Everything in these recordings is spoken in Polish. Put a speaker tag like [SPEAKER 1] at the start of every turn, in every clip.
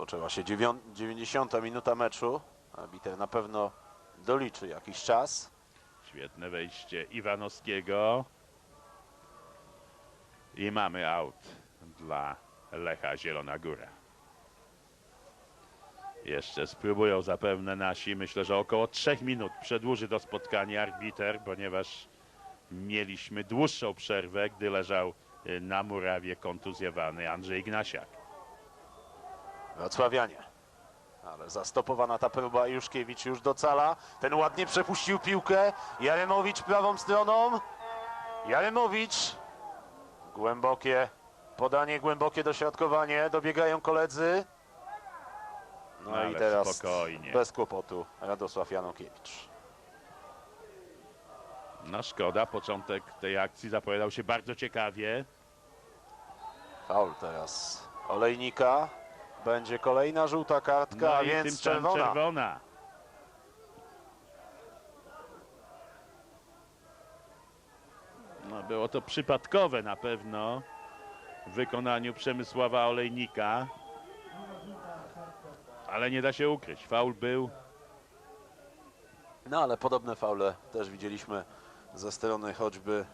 [SPEAKER 1] Rozpoczęła się dziewią- 90 minuta meczu. Arbiter na pewno doliczy jakiś czas.
[SPEAKER 2] Świetne wejście Iwanowskiego. I mamy aut dla Lecha Zielona Góra. Jeszcze spróbują zapewne nasi. Myślę, że około 3 minut przedłuży to spotkanie arbiter, ponieważ mieliśmy dłuższą przerwę, gdy leżał na murawie kontuzjowany Andrzej Ignasiak.
[SPEAKER 1] Wrocławianie. Ale zastopowana ta próba Juszkiewicz już do cala. Ten ładnie przepuścił piłkę. Jaremowicz prawą stroną. Jaremowicz. Głębokie podanie, głębokie dośrodkowanie. Dobiegają koledzy. No
[SPEAKER 2] Ale
[SPEAKER 1] i teraz
[SPEAKER 2] spokojnie.
[SPEAKER 1] bez kłopotu Radosław Janokiewicz.
[SPEAKER 2] No szkoda, początek tej akcji zapowiadał się bardzo ciekawie.
[SPEAKER 1] Faul teraz Olejnika. Będzie kolejna żółta kartka,
[SPEAKER 2] No
[SPEAKER 1] a więc czerwona.
[SPEAKER 2] czerwona. No było to przypadkowe na pewno w wykonaniu Przemysława Olejnika. Ale nie da się ukryć. Faul był.
[SPEAKER 1] No ale podobne faule też widzieliśmy ze strony choćby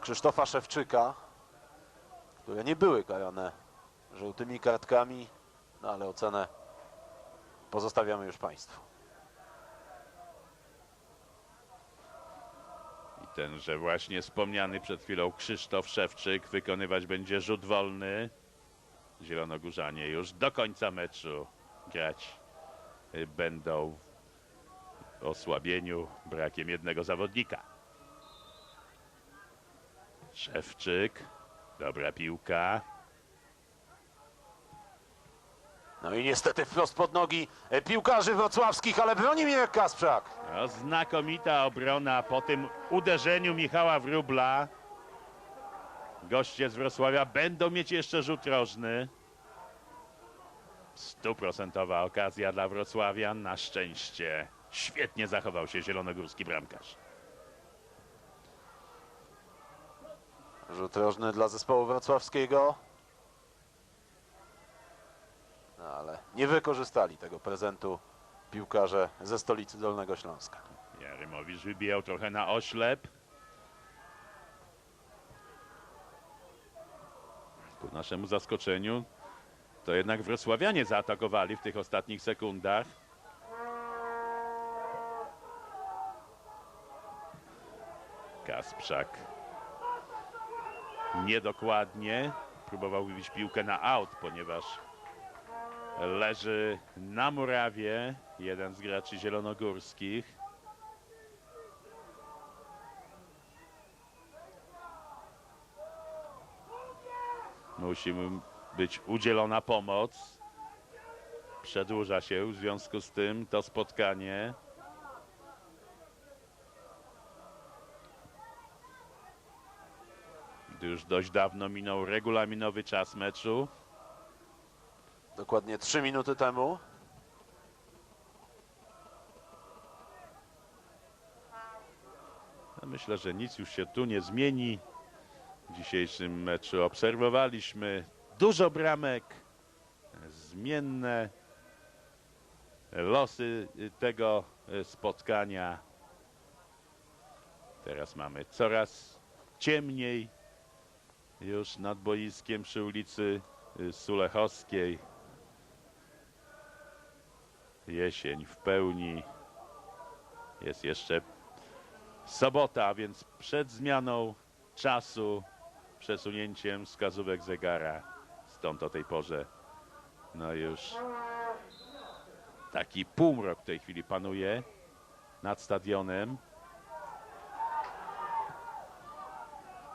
[SPEAKER 1] Krzysztofa Szewczyka, które nie były karane żółtymi kartkami, no ale ocenę pozostawiamy już Państwu.
[SPEAKER 2] I tenże właśnie wspomniany przed chwilą Krzysztof Szewczyk wykonywać będzie rzut wolny. Zielonogórzanie już do końca meczu grać będą w osłabieniu brakiem jednego zawodnika. Szewczyk, dobra piłka.
[SPEAKER 1] No i niestety wprost pod nogi e, piłkarzy wrocławskich, ale broni Mirek Kasprzak.
[SPEAKER 2] No, znakomita obrona po tym uderzeniu Michała Wróbla. Goście z Wrocławia będą mieć jeszcze rzut rożny. Stuprocentowa okazja dla Wrocławian. Na szczęście świetnie zachował się zielonogórski bramkarz.
[SPEAKER 1] Rzut rożny dla zespołu wrocławskiego. No ale nie wykorzystali tego prezentu piłkarze ze stolicy Dolnego Śląska.
[SPEAKER 2] Jarymowicz wybijał trochę na oślep. Ku naszemu zaskoczeniu to jednak wrocławianie zaatakowali w tych ostatnich sekundach. Kasprzak niedokładnie próbował wybić piłkę na aut, ponieważ leży na murawie jeden z graczy zielonogórskich. Musi mu być udzielona pomoc. Przedłuża się w związku z tym to spotkanie. Już dość dawno minął regulaminowy czas meczu.
[SPEAKER 1] Dokładnie 3 minuty temu.
[SPEAKER 2] Myślę, że nic już się tu nie zmieni. W dzisiejszym meczu obserwowaliśmy dużo bramek, zmienne losy tego spotkania. Teraz mamy coraz ciemniej już nad boiskiem przy ulicy Sulechowskiej. Jesień w pełni. Jest jeszcze sobota, więc przed zmianą czasu, przesunięciem wskazówek zegara. Stąd o tej porze, no już taki półmrok w tej chwili panuje nad stadionem.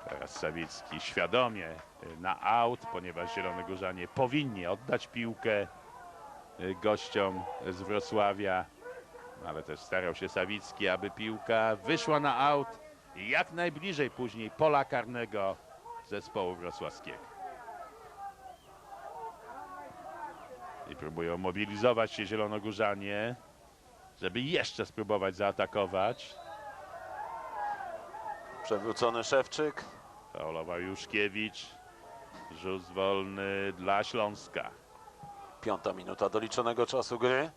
[SPEAKER 2] Teraz Sawicki świadomie na aut, ponieważ Zielonogórzanie powinni oddać piłkę gościom z Wrocławia. Ale też starał się Sawicki, aby piłka wyszła na aut i jak najbliżej później pola karnego zespołu wrocławskiego. I próbują mobilizować się zielonogórzanie, żeby jeszcze spróbować zaatakować.
[SPEAKER 1] Przewrócony Szewczyk.
[SPEAKER 2] Faulował Juszkiewicz. Rzut wolny dla Śląska.
[SPEAKER 1] Piąta minuta doliczonego czasu gry.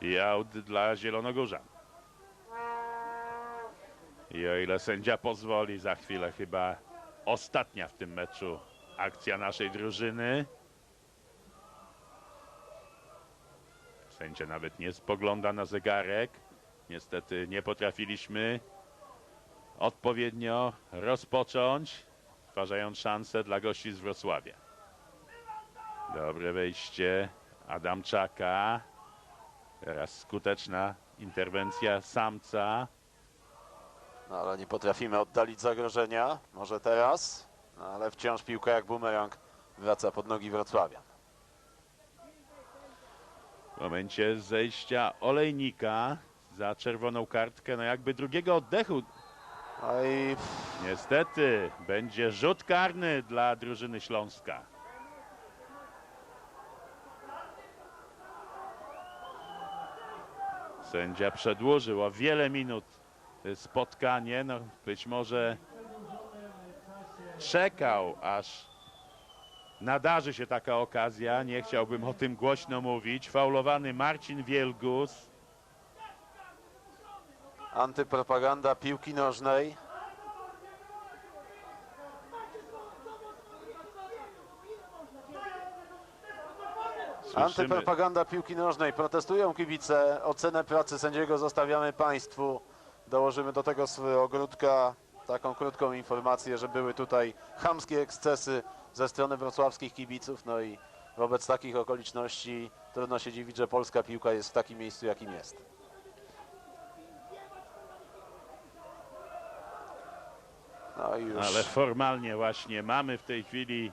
[SPEAKER 2] I aut dla Zielonogórzan. I o ile sędzia pozwoli, za chwilę chyba ostatnia w tym meczu akcja naszej drużyny. Sędzia nawet nie spogląda na zegarek. Niestety nie potrafiliśmy odpowiednio rozpocząć, stwarzając szansę dla gości z Wrocławia. Dobre wejście Adamczaka. Teraz skuteczna interwencja samca.
[SPEAKER 1] No, ale nie potrafimy oddalić zagrożenia. Może teraz, no, ale wciąż piłka jak bumerang wraca pod nogi Wrocławia.
[SPEAKER 2] W momencie zejścia olejnika za czerwoną kartkę, no jakby drugiego oddechu.
[SPEAKER 1] No i
[SPEAKER 2] Niestety będzie rzut karny dla drużyny Śląska. Sędzia przedłużył o wiele minut spotkanie. No, być może czekał, aż nadarzy się taka okazja. Nie chciałbym o tym głośno mówić. Faulowany Marcin Wielgus.
[SPEAKER 1] Antypropaganda piłki nożnej.
[SPEAKER 2] Słyszymy,
[SPEAKER 1] Antypropaganda piłki nożnej. Protestują kibice. Ocenę pracy sędziego zostawiamy Państwu. Dołożymy do tego swojego ogródka taką krótką informację, że były tutaj chamskie ekscesy ze strony wrocławskich kibiców. No i wobec takich okoliczności trudno się dziwić, że polska piłka jest w takim miejscu, jakim jest. No już.
[SPEAKER 2] ale formalnie właśnie mamy w tej chwili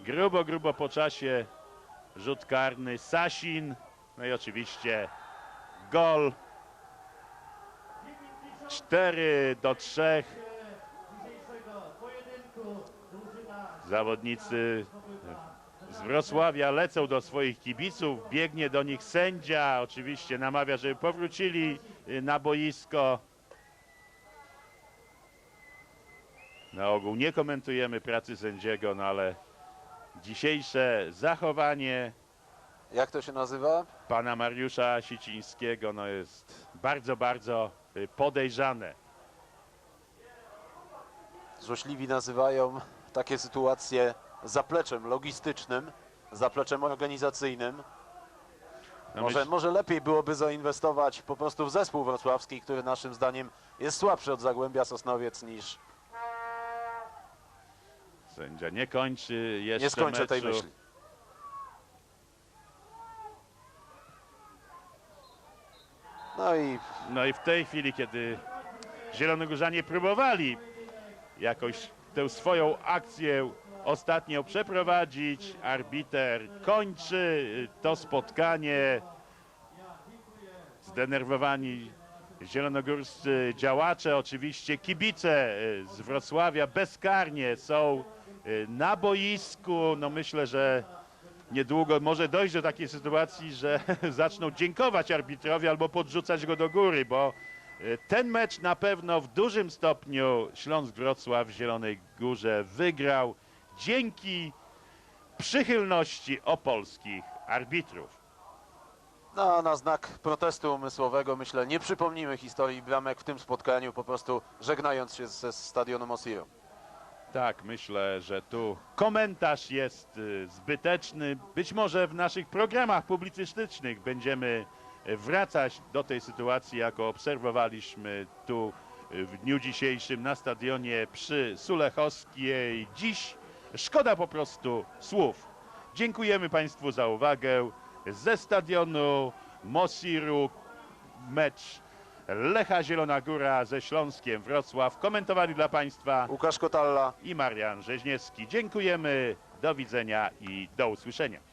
[SPEAKER 2] grubo, grubo po czasie rzut karny Sasin. No i oczywiście gol. 4 do 3. Zawodnicy z Wrocławia lecą do swoich kibiców, biegnie do nich sędzia, oczywiście namawia, żeby powrócili na boisko. Na ogół nie komentujemy pracy sędziego, no ale dzisiejsze zachowanie
[SPEAKER 1] Jak to się nazywa?
[SPEAKER 2] pana Mariusza Sicińskiego no jest bardzo, bardzo y, podejrzane.
[SPEAKER 1] Złośliwi nazywają takie sytuacje zapleczem logistycznym, zapleczem organizacyjnym.
[SPEAKER 2] No
[SPEAKER 1] Może,
[SPEAKER 2] myśl-
[SPEAKER 1] może lepiej byłoby zainwestować po prostu w zespół wrocławski, który naszym zdaniem jest słabszy od Zagłębia Sosnowiec niż...
[SPEAKER 2] Sędzia nie kończy jeszcze
[SPEAKER 1] Nie skończę
[SPEAKER 2] meczu.
[SPEAKER 1] tej myśli. No i
[SPEAKER 2] No i w tej chwili, kiedy Zielonogórzanie próbowali jakoś tę swoją akcję ostatnią przeprowadzić, arbiter kończy to spotkanie. Zdenerwowani zielonogórscy działacze, oczywiście kibice z Wrocławia bezkarnie są na boisku. No myślę, że niedługo może dojść do takiej sytuacji, że zaczną dziękować arbitrowi albo podrzucać go do góry, bo e, ten mecz na pewno w dużym stopniu Śląsk Wrocław w Zielonej Górze wygrał dzięki przychylności opolskich arbitrów.
[SPEAKER 1] no, na znak protestu umysłowego myślę nie przypomnimy historii bramek w tym spotkaniu, po prostu żegnając się ze stadionu Mosiro.
[SPEAKER 2] Tak, myślę, że tu komentarz jest y, zbyteczny. Być może w naszych programach publicystycznych będziemy y, wracać do tej sytuacji, jako obserwowaliśmy tu y, w dniu dzisiejszym na stadionie przy Sulechowskiej. Dziś szkoda po prostu słów. Dziękujemy Państwu za uwagę. Ze stadionu Mosiru mecz Lecha Zielona Góra ze Śląskiem Wrocław. Komentowali dla Państwa
[SPEAKER 1] Łukasz Kotalla.
[SPEAKER 2] i Marian Rzeźniewski. Dziękujemy, do widzenia i do usłyszenia.